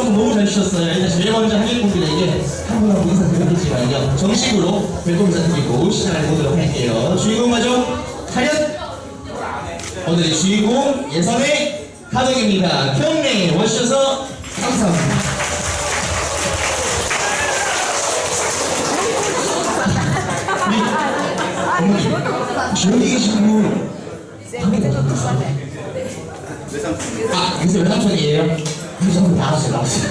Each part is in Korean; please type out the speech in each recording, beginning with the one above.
성공 너무 잘 주셨어요. 일단 제일 먼저 하객분들에게 한분 한분 인사드리겠지만요. 정식으로 별도 인사드리고 시작을 해보도록 할게요. 주인공 마저 차렷! 오늘의 주인공 예선의 가족입니다. 경례 와주셔서 감사합니다. 조용히 계신 분 아, 요새 외삼촌이에요? 외삼촌 나왔어요, 나왔어요.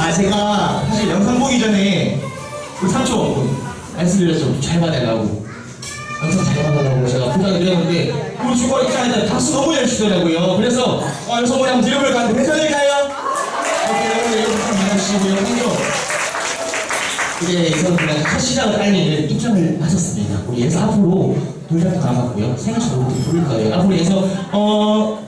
아, 제가 사실 영상 보기 전에 우리 삼촌 말씀드렸죠. 잘 받아가고. 영상 잘 받아가고 제가 부탁을 드렸는데, 우리 주거 입장에서 박수 너무 잘 주더라고요. 그래서, 어, 이 선물 한번 드려볼까 하는데, 괜찮을까요? 오케이, 여러분, 여러분, 믿어주시고요. 먼저. 이제 예선보다 첫 시작을 알리는 입장을 하셨습니다. 우리 예서 앞으로 돌려도 남았고요. 생일처럼 부를 거예요. 앞으로 예서 어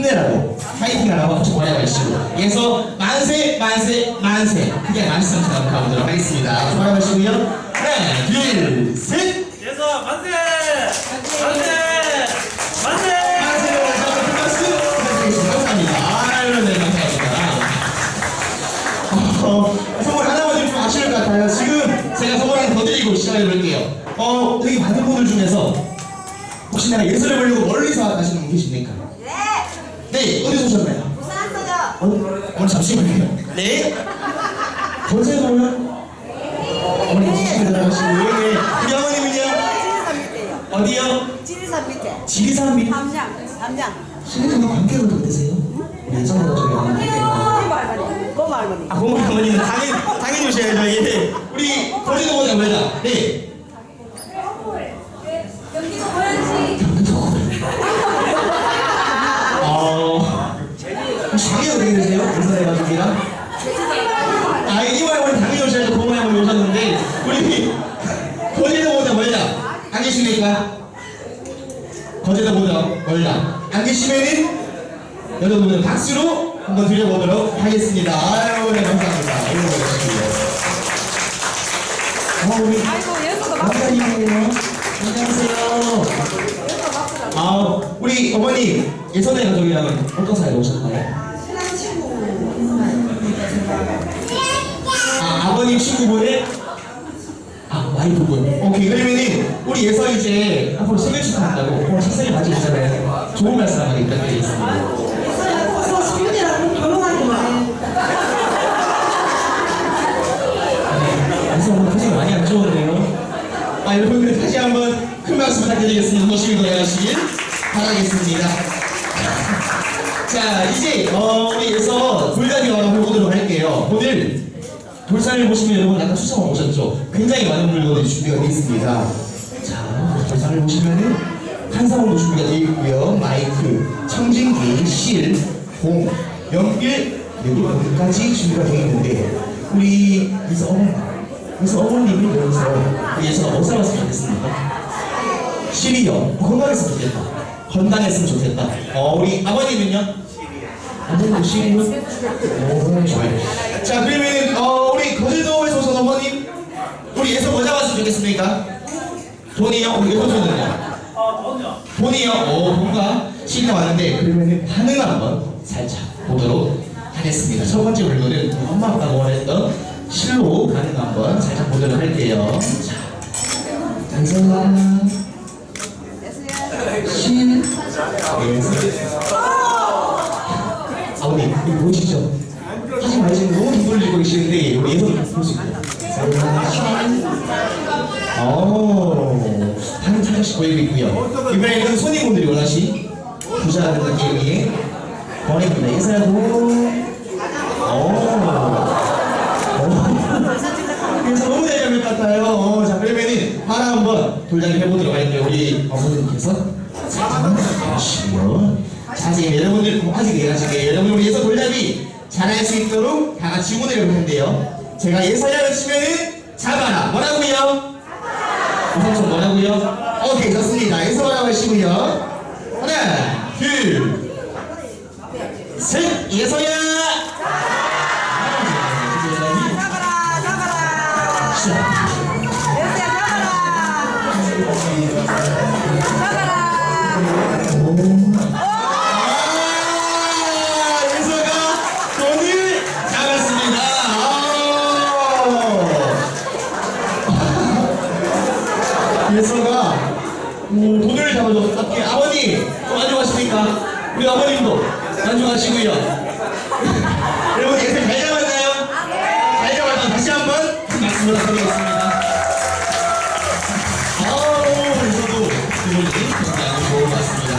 힘내라고 파이팅하라고 같이 보내가시고 예서 만세 만세 만세 그게 말씀처럼 가보도록 하겠습니다. 좋아하시고요. 하나 둘셋 예서 만세! 만세! 만세! 만세 큰 박수 부탁드리겠습니다. 감사합니다. 아유 네 감사합니다. 어, 선물 하나만 좀 아쉬울 것 같아요. 지금 제가 선물 하나 더 드리고 시작해 볼게요. 어, 여기 받은 분들 중에서 혹시 내가 예술을 보려고 멀리서 가시는 분 계십니까? 네, 네, 어디서 오셨나요? 부산 왔어요. 어, 오늘 잠시만요. 네. 거제도 오면? 어머니 들어가시고, 네. 우리 어머님은요? 어디요? 지리산 밑에. 지리산 밑. 함양, 함양. 신혜정과 관계가 어떠세요? 예전에 저희 어머니. 고모 할머니, 고모 할머니. 아, 고모 어머니는 당연히, 당연히 오셔야죠. 예. 우리 거제도보다 멀다. 네. 아, 우리 아이고, 예수가 남자님이에요. 안녕하세요. 아, 우리 어머니 예선의 가족이랑은 어떤 사이로 오셨나요? 신랑 친구. 아, 아버님 친구분의 아, 와이프분. 오케이, 그러면은 우리 예서 이제 앞으로 생일 축하한다고 오늘 식사를 가지고 좋은 말씀 한마디 부탁드리겠습니다. 그래서 수민이랑 결혼하기만. 그래서 오늘 표정이 많이 안 좋은데요. 아, 여러분들 다시 한번 큰 박수 부탁드리겠습니다. 열심히 노래하시길 바라겠습니다. 자, 이제 어, 우리 예서 돌다리 한번 해보도록 할게요. 오늘 돌산을 보시면 여러분 아까 수상을 오셨죠? 굉장히 많은 물건이 준비가 되어 있습니다. 자, 돌산을 보시면은 한상으로 준비가 되어 있고요. 마이크, 청진기, 실, 공, 연필, 여기 여기까지 준비가 되어 있는데 우리 예서 예서 어머님이 여기서 우리 예서가 뭐 살았으면 좋겠습니까? 실이요. 건강했으면 좋겠다. 건강했으면 좋겠다. 어, 우리 아버님은요? 아버님 실이요? 오, 좋아요. 자, 그러면 어, 우리 거제도에서 오신 어머님, 우리 예서 뭐 잡았으면 좋겠습니까? 돈이요? 우리 돈요. 돈이요? 오, 돈과 실이 왔는데 그러면 반응 한번 살짝 보도록 하겠습니다. 첫 번째 물건은 엄마 아빠가 원했던 실로 반응 한번 살짝 보도록 할게요. 자, 감사합니다. 신. 아버님 이거 보시죠. 하지 마시고 너무 돈 돌리고 계시는데 우리 예선 보시고. 오 하는 차례씩 보이고 있고요. 이번에는 손님분들이 원하신 부자라는 느낌이 번입니다. 예선하고. 오 한번 돌장을 해보도록 할게요. 우리 어머님께서 잠시만요. 자, 지금 여러분들 아직 예가지게 여러분 우리 예서 돌잡이 잘할 수 있도록 다 같이 응원을 해보는데요. 제가 예서야를 치면은 잡아라. 뭐라고요? 우선 좀 뭐라고요? 만족하시고요. 여러분 예술 잘 잡았나요? 잘 잡았다. 다시 한번 큰 박수 부탁드리겠습니다. 아우, 저도 기분이 굉장히 좋은 것 같습니다.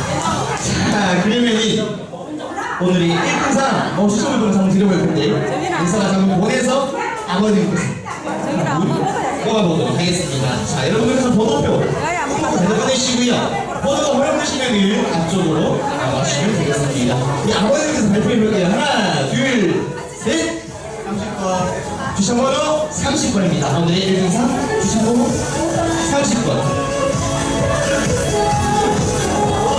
자, 그러면 이 오늘이 1등상 어, 수정을 보는 한번 드려볼 텐데 인사가 한번 보내서 아버님께서. 뽑아보도록 하겠습니다. 자, 여러분께서 번호표. 잘 보내시고요. 번호가 허용되시면 앞쪽으로 나가시면 되겠습니다. 우리 아버님께서 발표해 볼게요. 하나, 둘, 셋. 30번. 주차번호 30번입니다. 오늘의 1등상 주차번호 30번.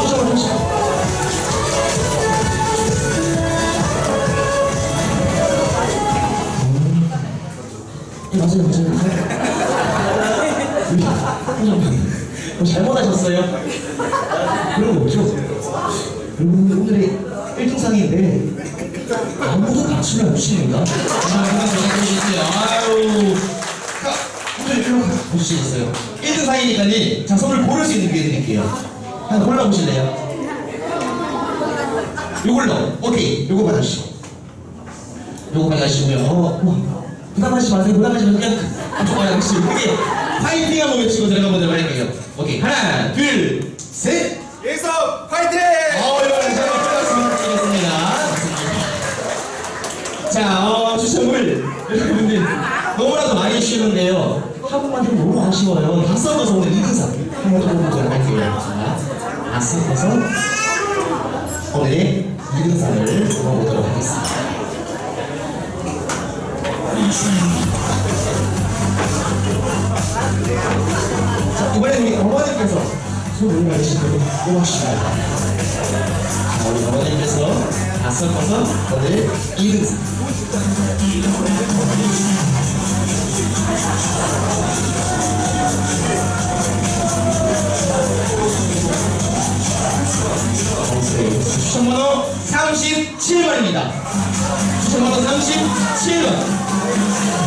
주차번호 30번. 예, 맞아요, 맞아요. 뭐 잘못하셨어요? 그런 거 없죠? 여러분 오늘의 1등상인데 아무도 박수를 안 주십니다. 아유. 자, 오늘 일로 보시겠어요? 1등 상이니까 자 선물 고를 수 있는 기회 드릴게요. 하나 골라보실래요? 요걸로 오케이 요거 받으시고 요거 받으시고요. 어, 어. 부담하지 마세요. 부담하지 마세요. 그냥 한쪽 받으시고 크게 파이팅 한번 외치고 들어가보도록 할게요. 오케이 하나 둘 셋. 예석 파이팅! 어, 여러분, 잘 부탁드리겠습니다. 자, 어, 추첨을 여러분들 너무나도 많이 주시는데요. 한 번만 좀 너무 아쉬워요. 다 써서 오늘 2등상 한번 뽑아보도록 할게요. 자, 다 써서 오늘의 2등상을 뽑아보도록 하겠습니다. 자, 이번에는 우리 어머니께서 손 올라가시도록 뽑아주십니다. 자, 우리 어머니께서 다 섞어서 오늘 2등상. 추천번호 37번입니다. 추천번호 37번. 37번.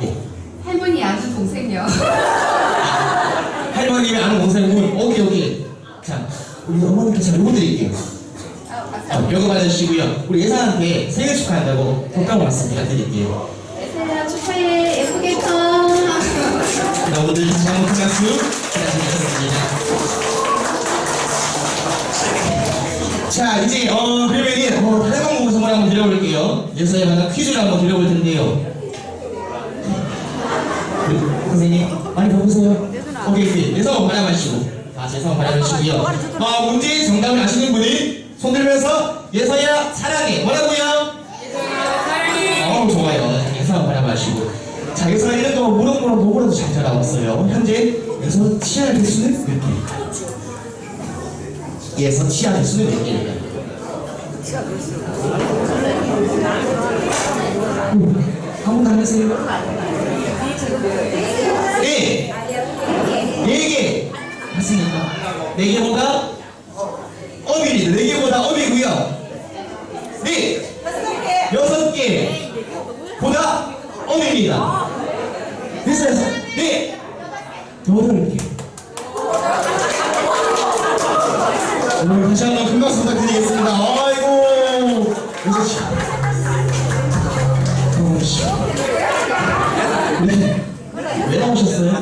네. 할머니 아주 동생요. 할머님의 아는 동생분 오케이 오케이. 자 우리 어머니께서 요거 드릴게요. 자, 요거 받으시고요. 우리 예산한테 생일 축하한다고 덕담을 왔습니다. 드릴게요. 예사야 축하해. 예쁘게 커. 자 오늘 다시 한번 큰 박수 부탁드리겠습니다. 자 이제 어 그러면은 어, 다른 방법 선물 한번 드려볼게요. 예서에 관한 퀴즈를 한번 드려볼 텐데요 그, 선생님 오케이 오케이 예서 바라마시고. 자 예서 바라마시고요. 어 문제 정답을 아시는 분이 손 들면서 예서야 사랑해. 뭐라고요? 어 좋아요. 예서 바라마시고. 자 예서가 이런 거 무럭무럭 너무나도 잘 자라왔어요. 현재 예서 치아 개수는 몇 개? 예서 치아 개수는 몇 개입니다 한번 가면서요. 네! 네 개! 맞습니까? 네 개보다 어미입니다. 네. 네! 여섯 개! 보다 어미입니다. 됐어요. 네! 여덟 개. 오늘 다시 한번 큰 박수 부탁드리겠습니다. 아이고! 여섯 시. 어, 씨. 네. 왜 나오셨어요?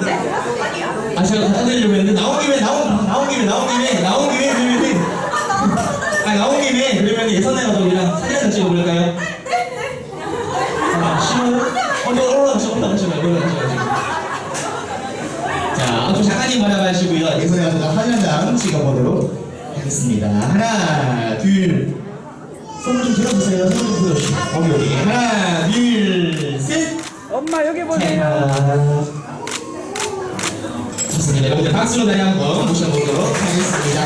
아 제가 갖다 드리려고 했는데 나온 김에 나온 나온 김에 나온 김에 나온 김에 그러면은 아 나온 김에 그러면 예선의 가족이랑 사진 한장 찍어볼까요? 아 싫어요? 어 올라가시죠 올라가시죠 올라가시죠 자 아주 작가님 바라봐주시고요. 예선의 가족과 사진 한장 찍어보도록 하겠습니다. 하나 둘. 손을 좀 들어주세요. 손을 좀 들어주세요 어디 어디 하나 둘셋. 엄마 여기 자, 좋습니 네, 여러분들 박수로 다시 한번 모셔보도록 하겠습니다.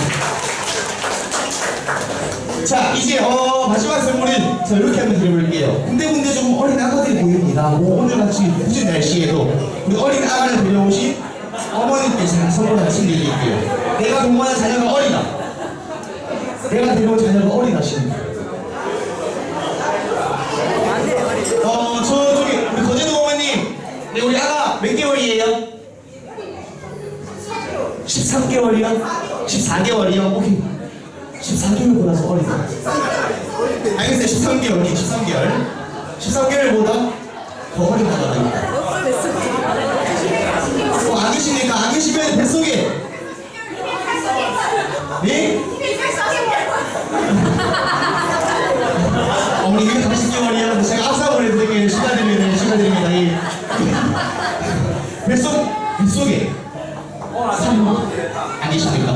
자, 이제 어, 마지막 선물은 자, 이렇게 한번 드려볼게요. 군데군데 조금 어린 아가들이 보입니다. 뭐, 오늘 같이 무슨 날씨에도 우리 어린 아가를 데려오신 어머니께서 선물 하신 챙겨드릴게요. 내가 동반한 자녀가 어리다. 내가 데려온 자녀가 어리다 싶네요. 어, 저, 저기, 우리 거제도 어머님. 네, 우리 아가 몇 개월이에요? 14개월이요? 오케이. 14개월보다 어리다. 알겠어요. 13개월이 13개월. 13개월보다 더 어리다가 어, 안 계시니까 안 계시면 뱃속에 네? 어머니 이게 30개월이야. 제가 앞사고를 드리게 축하드립니다. 축하드립니다. 이 뱃속 뱃속에 안 계십니까?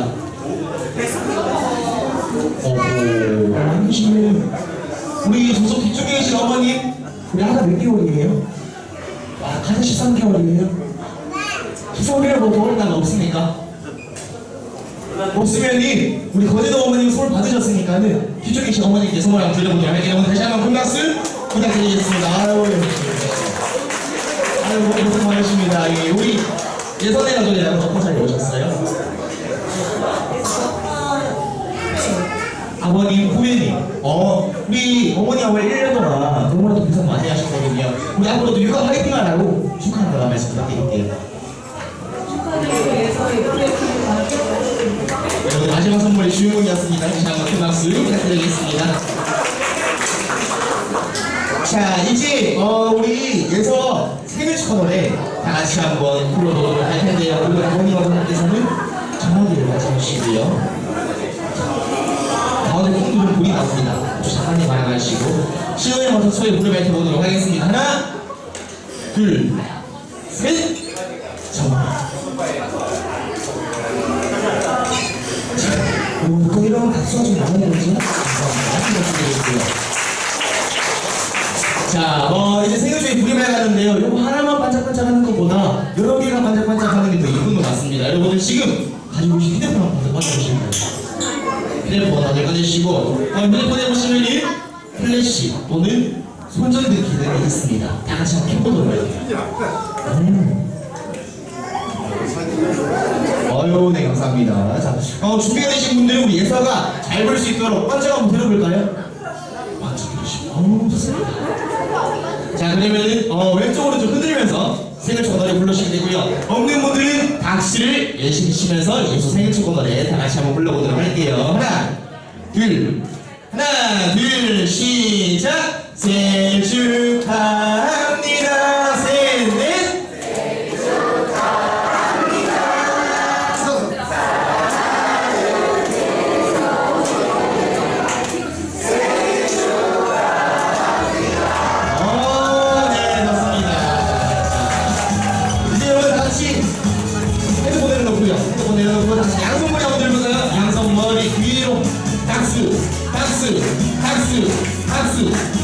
오, 안 계시면 우리 저쪽 뒤쪽에 계신 어머님 우리 하나 몇 개월이에요? 아, 가장 13개월이에요? 13개월 뭐 더울 나가 없습니까? 없으면이 우리 거제도 어머님 선물 받으셨으니까는 뒤쪽에 계신 어머님께 선물 한번 드려보도록 할게요. 오늘 다시 한번 큰 박수 부탁드리겠습니다. 아유, 아유 고생 많으십니다. 예, 우리 예선이가 전에 어떤 자리 오셨어요? 아버님, 후배님, 어, 우리 어머니하고 1년 동안 너무나도 고생 많이 하셨거든요. 우리 앞으로도 육아 화이팅 하라고 축하한다는 말씀 부탁드릴게요. 여러분 마지막 선물이 주인공이었습니다. 다시 한번 큰 박수 부탁드리겠습니다. 자 이제 어, 다 같이 한번 불러보도록 할 텐데요. 우리 어머니 어머니께서는 전화기를 맞춰주시고요. 가운데 콩두는 불이. 좀 잠깐만 말아가시고 시호에 맞춰 소리 불을 밝혀보도록 하겠습니다. 하나, 둘, 셋, 전화. 보통 이런 박수가 좀 나오는 거죠? 감사합니다. 자, 어, 이제 생일 주에 불이 밝았는데요. 이거 하나만 반짝반짝하는 것보다 여러 개가 반짝반짝하는 게 더 이쁜 것 같습니다. 여러분들 지금 가지고 계신 휴대폰 한번 반짝반짝하시면 돼요. 휴대폰 다들 어, 휴대폰에 보시면은 플래시 또는 손전등 기능이 있습니다. 다 같이 한번 켜보도록 할게요. 음. 아유, 네, 감사합니다. 자, 어, 준비가 되신 분들은 우리 예서가 잘 볼 수 있도록 반짝 한번 들어볼까요? 반짝 들으시고, 어우, 좋습니다. 자, 그러면은, 어, 왼쪽으로 좀 흔들면서 생일 축하 노래 불러주시면 되고요. 없는 분들은 박수를 열심히 치면서 예서 생일 축하 노래 다 같이 한번 불러보도록 할게요. 하나, 둘, 하나, 둘, 시작! 생일 축하 양손머리 한번 들면서요. 양손머리 위로 박수, 박수, 박수, 박수.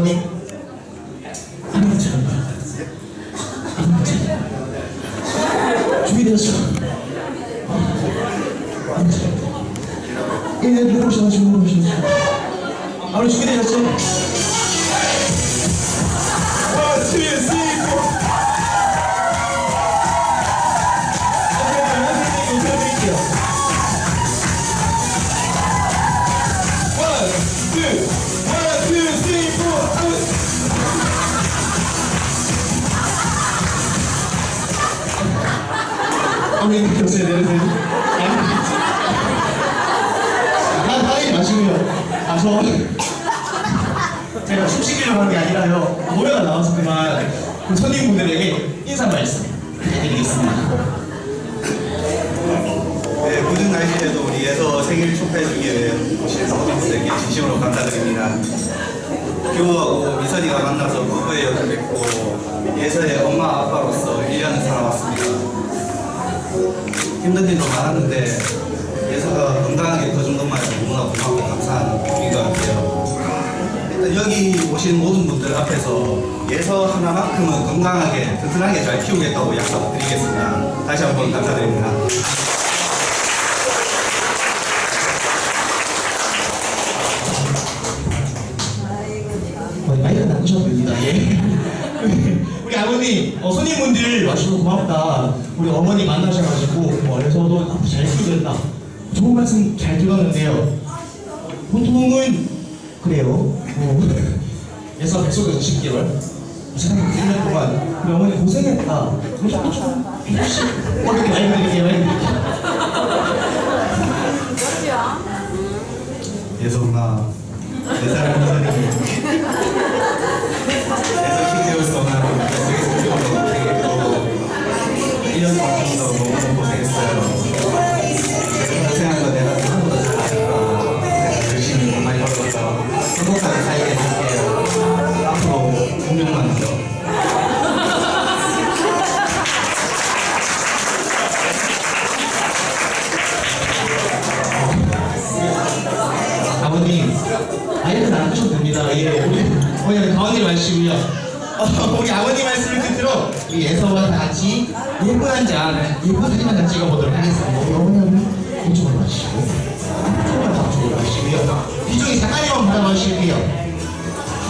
예서 한게 아니라요. 노래가 나와서 그만 그 손님분들에게 인사 말씀 해드리겠습니다. 네, 굳은 날씨에도 우리 예서 생일 축하해주기 위해 오신 모든분들께 진심으로 감사드립니다. 교우하고 미선이가 만나서 부부의 여자 뵙고 예서의 엄마 아빠로서 1년을 살아왔습니다. 힘든 일도 많았는데 예서가 건강하게 커준 것만으로 너무나 고맙고 감사한 일인 것 같아요. 여기 오신 모든 분들 앞에서 예서 하나만큼은 건강하게 튼튼하게 잘 키우겠다고 약속드리겠습니다. 다시 한번 감사드립니다. 어, 마이크는 안 끄셔도 됩니다. 예. 우리 아버님, 어, 손님분들 와주셔서 고맙다. 우리 어머니 만나셔가지고, 어, 그래서도 앞으로 잘 키우겠다. 좋은 말씀 잘 들었는데요. 보통은, 그래요. 어, 예서 뱃속에서 10개월. 세상에 1년 동안 우리 어머니 고생했다. 해주시 어, 이렇게 많이 드릴게요. 예서 엄마 내 사랑 예서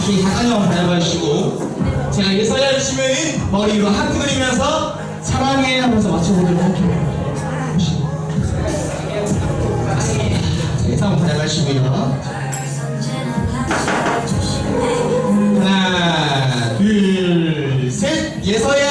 뒤쪽에 잠깐만 바라봐주시고, 제가 예서야 주시면은 머리 위로 하트 그리면서 사랑해 하면서 맞춰보도록 할게요. 예서 한번 바라봐주시고요. 하나, 둘, 셋, 예서야!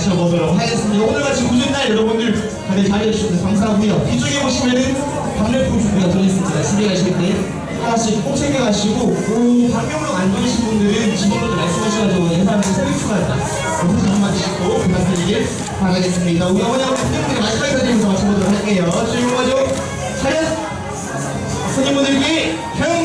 마쳐보도록 하겠습니다. 오늘 같이 굳은 날 여러분들 다들 잘해주셔서 감사하고요. 뒤쪽에 보시면은 답례품 준비가 들어있습니다. 집에 가실 때 하나씩 꼭 챙겨가시고 오, 방명록 안 좋으신 분들은 직원분들 말씀하셔가지고 서비스가 있다. 그래서 한마디씩 꼭 부탁드리길 바라겠습니다. 우리 어머니, 아버지, 손님분들 마지막 인사드리면서 마쳐보도록 할게요. 주인공 가족 차렷! 손님분들께 형